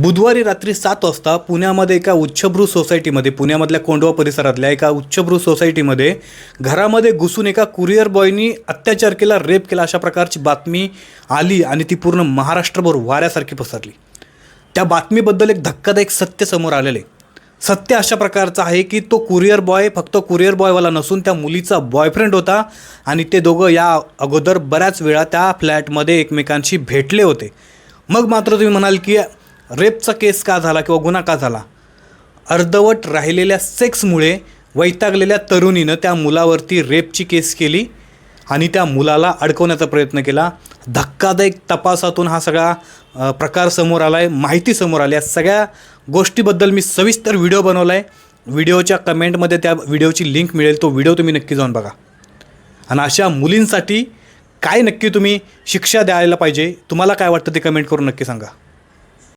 बुधवारी रात्री सात वाजता पुण्यामध्ये एका उच्चभ्रू सोसायटीमध्ये पुण्यामधल्या कोंडवा परिसरातल्या एका उच्चभ्रू सोसायटीमध्ये घरामध्ये घुसून एका कुरिअर बॉयनी अत्याचार केला रेप केला अशा प्रकारची बातमी आली आणि ती पूर्ण महाराष्ट्रभर वाऱ्यासारखी पसरली त्या बातमीबद्दल एक धक्कादायक सत्य समोर आलेले आहे. सत्य अशा प्रकारचं आहे की तो कुरिअर बॉय फक्त कुरिअर बॉयवाला नसून त्या मुलीचा बॉयफ्रेंड होता आणि ते दोघं या अगोदर बऱ्याच वेळा त्या फ्लॅटमध्ये एकमेकांशी भेटले होते मग मात्र तुम्ही म्हणाल की रेपचा केस का झाला किंवा गुन्हा का झाला? अर्धवट राहिलेल्या सेक्समुळे वैतागलेल्या तरुणीनं त्या मुलावरती रेपची केस केली आणि त्या मुलाला अडकवण्याचा प्रयत्न केला. धक्कादायक तपासातून हा सगळा प्रकार समोर आला आहे माहिती समोर आली. आहे सगळ्या गोष्टीबद्दल मी सविस्तर व्हिडिओ बनवला आहे व्हिडिओच्या कमेंटमध्ये त्या व्हिडिओची लिंक मिळेल. तो व्हिडिओ तुम्ही नक्की जाऊन बघा. आणि अशा मुलींसाठी काय नक्की तुम्ही शिक्षा द्यायला पाहिजे? तुम्हाला काय वाटतं ते कमेंट करून नक्की सांगा.